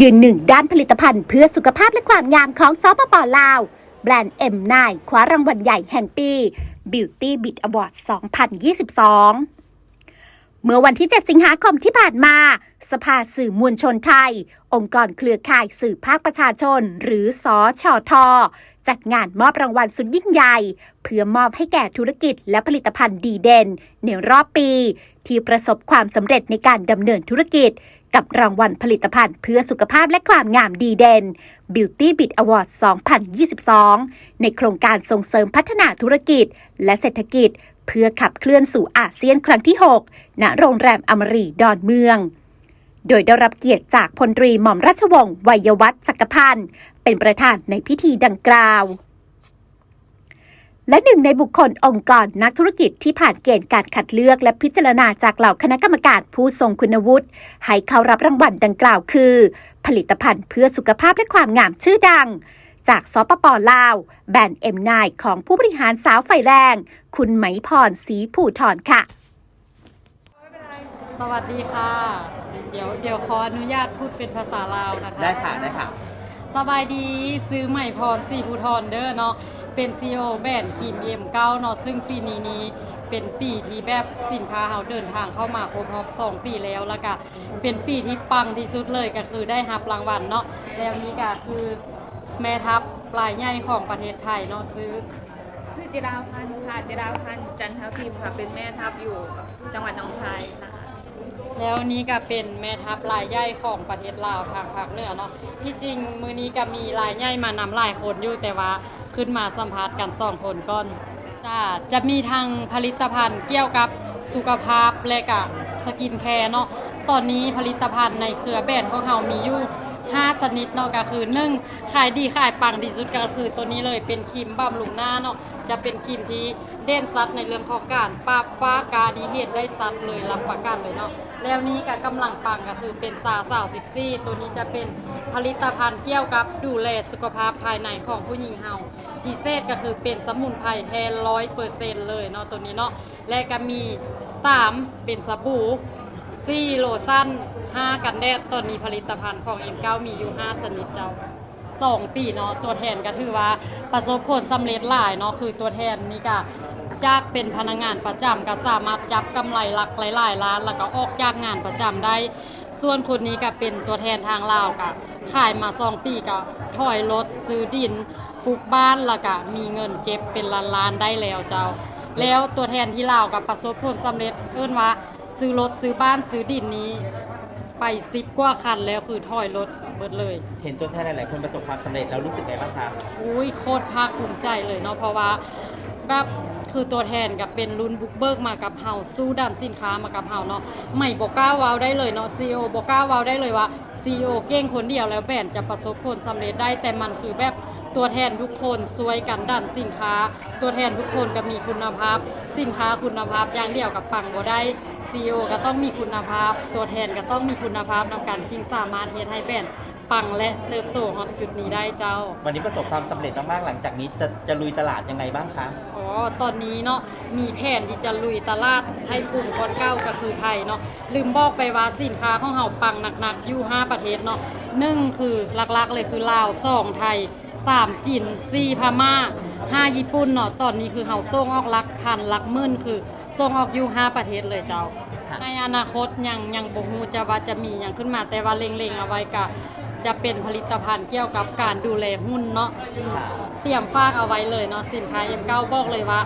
ยืนหนึ่งด้านผลิตภัณฑ์เพื่อสุขภาพและความงามของซอปปลาว แบรนด์เอ็มนคว้ารางวัลใหญ่แห่งปี Beauty Bit Award 2022 เมื่อวันที่ 7 สิงหาคมที่ผ่านมา สภาสื่อมวลชนไทย องค์กรเครือข่ายสื่อภาคประชาชน หรือสอชอทอจัดงานมอบรางวัลสุดยิ่งใหญ่ เพื่อมอบให้แก่ธุรกิจและผลิตภัณฑ์ดีเด่นในรอบปี ที่ประสบความสำเร็จในการดำเนินธุรกิจ กับรางวัลผลิตภัณฑ์เพื่อสุขภาพและความงามดีเด่น Beauty Bit Award 2022 ในโครงการส่งเสริมพัฒนาธุรกิจ และเศรษฐกิจ เพื่อขับเคลื่อนสู่อาเซียนครั้งที่ 6 ณ โรงแรมอมรีดอนเมือง โดยได้รับเกียรติจากพลตรีหม่อมราชวงศ์วัยวัฒน์จักรพันธ์ เป็นประธานในพิธีดังกล่าว และหนึ่งในบุคคลองค์กรนักธุรกิจที่ผ่านเกณฑ์การคัดเลือกและพิจารณาจากเหล่าคณะกรรมการผู้ทรงคุณวุฒิให้เข้ารับรางวัลดังกล่าวคือ ผลิตภัณฑ์เพื่อสุขภาพและความงามชื่อดัง จากสปปลาว แบรนด์เอ็มนของผู้บริหารสาวไฟแรง คุณไหมพรศรีผู้ทอนค่ะ สวัสดีค่ะ เดี๋ยวเดี๋ยวขออนุญาตพูดเป็นภาษาลาวนะคะ ได้ค่ะ ได้ค่ะ สบายดีซื้อใหม่พรสีภูทรเด้อเนาะ เป็นซีอแบรนด์ครีมเอ็มเก้าเนาะซึ่งปีนี้นี้เป็นปีที่แบบสินค้าเฮาเดินทางเข้ามาครบรอบสองปีแล้วแล้วก็เป็นปีที่ปังที่สุดเลยก็คือได้รับรางวัลเนาะแล้วนี้ก็คือแม่ทัพรายใหญ่ของประเทศไทยเนาะซื้อชื่อจิราพันธ์ค่ะจิราพันธ์จันทพิมพ์ค่ะเป็นแม่ทัพอยู่จังหวัดหนองคายค่ะแล้วนี้ก็เป็นแม่ทัพรายใหญ่ของประเทศลาวทางภาคเหนือเนาะที่จริงมือนี้ก็มีรายใหญ่มานำหลายคนอยู่แต่ว่า ขึ้นมาสัมภาษณ์กันสองคนก่อนจ้าจะมีทางผลิตภัณฑ์เกี่ยวกับสุขภาพและก็สกินแคร์เนาะตอนนี้ผลิตภัณฑ์ในเครือแบรนด์ของเรามีอยู่5ชนิดเนาะก็คือหนึ่งขายดีขายปังที่สุดก็คือตัวนี้เลยเป็นครีมบำรุงหน้าเนาะจะเป็นครีมที่เด่นซัดในเรื่องของการปราบฟ้ากาดีเหตุได้ซัดเลยรับประกันเลยเนาะแล้วนี้ก็กำลังปังก็คือเป็นซาสาวซิกซี่ตัวนี้จะเป็นผลิตภัณฑ์เกี่ยวกับดูแลสุขภาพภายในของผู้หญิงเฮา พิเศษก็คือเป็นสมุนไพรแท้ร้อยเปอร์เซ็นต์เลยเนาะตัวนี้เนาะและก็มี 3 เป็นสบู่สี่โลชั่น5 กันแดดตอนนี้ผลิตภัณฑ์ของ M9 มีอยู่ 5 ชนิดเจ้า2ปีเนาะตัวแทนก็ถือว่าประสบผลสำเร็จหลายเนาะคือตัวแทนนี่ก็จากเป็นพนักงานประจำก็สามารถจับกำไรหลักหลายๆล้าน แล้วก็ออกจากงานประจำได้ ส่วนคนนี้ก็เป็นตัวแทนทางลาวก็ขายมา2ปีก็ถอยรถซื้อดิน ปลูกบ้านแล้วก็มีเงินเก็บเป็นล้านๆได้แล้วเจ้า แล้วตัวแทนที่ลาวกับประสบผลสำเร็จเอิ้นว่าซื้อรถซื้อบ้านซื้อดินนี้ ไปซิปกว่าคันแล้วคือถอยรถเบิดเลย เห็นตัวแทนหลายๆคนประสบความสำเร็จแล้วรู้สึกไงบ้างคะอุ้ยโคตรภาคภูมิใจเลยเนาะเพราะว่าแบบคือตัวแทนกับเป็นรุ่นบุกเบิกมากับเฮาสู้ด้านสินค้ามากับเฮาเนาะไม่บอกกล้าเว้าได้เลยเนาะซีโอบอกกล้าเว้าได้เลยว่าซีโอเก่งคนเดียวแล้วแบรนด์จะประสบผลสำเร็จได้แต่มันคือแบบ ตัวแทนทุกคนช่วยกันด้านสินค้า ตัวแทนทุกคนก็มีคุณภาพ สินค้าคุณภาพอย่างเดียวกับปังบ่ได้ซีโอก็ต้องมีคุณภาพ ตัวแทนก็ต้องมีคุณภาพนำกันจึงสามารถเฮ็ดให้แบรนด์ปังและเติบโตของจุดนี้ได้เจ้า วันนี้ประสบความสำเร็จมากๆหลังจากนี้จะจะลุยตลาดยังไงบ้างคะ อ๋อ ตอนนี้เนาะมีแผนที่จะลุยตลาดให้กลุ่มคนเก้าก็คือไทยเนาะลืมบอกไปว่าสินค้าของเฮาปังหนักๆอยู่ 5 ประเทศเนาะหนึ่งคือหลักๆเลยคือลาวสองไทย สามจีนสี่พม่าห้าญี่ปุ่นเนาะตอนนี้คือเฮาส่งออกหลักพันหลักหมื่นคือส่งออกอยู่5ประเทศเลยเจ้าค่ะในอนาคตยังยังบ่ฮู้จะว่าจะมีหยังขึ้นมาแต่ว่าเล็งๆเอาไว้ก็จะเป็นผลิตภัณฑ์เกี่ยวกับการดูแลหุ้นเนาะค่ะเตรียมฝากเอาไว้เลยเนาะสินค้า M9 บอกเลยว่า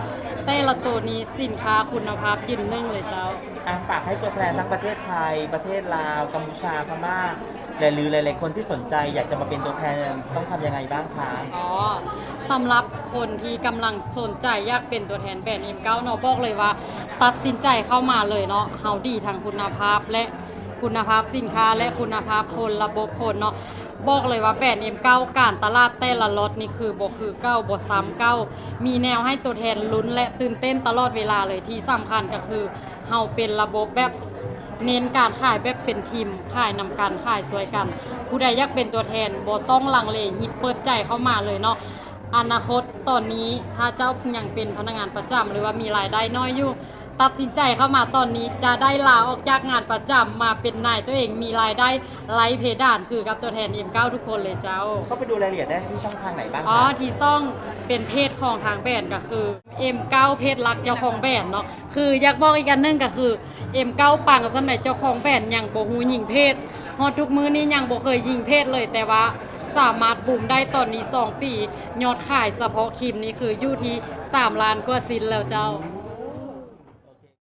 แต่ละตัวนี้สินค้าคุณภาพกินนึ่งเลยเจ้า อะฝากให้ตัวแทนทั้งประเทศไทย ประเทศลาว กัมพูชา พม่าและหรือหลายๆคนที่สนใจอยากจะมาเป็นตัวแทนต้องทำยังไงบ้างคะ อ๋อสำหรับคนที่กำลังสนใจอยากเป็นตัวแทนแบรนด์ M9 เนาะบอกเลยว่า ตัดสินใจเข้ามาเลยเนาะเฮาดีทางคุณภาพและคุณภาพสินค้าและคุณภาพคนระบบคนเนาะ บอกเลยว่า 8M9 การตลาดแต่ละรถนี่คือบ่คือเก้าบ่ซ้ำเก้ามีแนวให้ตัวแทนลุ้นและตื่นเต้นตลอดเวลาเลยที่สำคัญก็คือเฮาเป็นระบบแบบเน้นการขายแบบเป็นทีมขายนำกันขายสวยกัน ผู้ใดอยากเป็นตัวแทนบ่ต้องลังเลหิบเปิดใจเข้ามาเลยเนาะอนาคตตอนนี้ถ้าเจ้ายังเป็นพนักงานประจำหรือว่ามีรายได้น้อยอยู่ ตัดสินใจเข้ามาตอนนี้จะได้ลาออกจากงานประจำมาเป็นนายตัวเองมีรายได้ไร้เพดานคือกับตัวแทน M9 ทุกคนเลยเจ้า เข้าไปดูรายละเอียดได้ที่ช่องทางไหนบ้างอ๋อคะที่ซ่องเป็นเพจของทางแบรนด์ก็คือ M9 เพจรักเจ้าของแบรนด์เนาะคืออยากบอกอีกอันหนึงก็คือ M9 ปังสำหรับเจ้าของแบรนด์ยังบ่ฮู้ยิงเพจฮอดทุกมื้อนี้ยังบ่เคยยิงเพจเลยแต่ว่าสามารถบูมได้ตอนนี้ 2 ปี ยอดขายเฉพาะครีมนี้คืออยู่ที่3ล้านกว่าซินแล้วเจ้าอื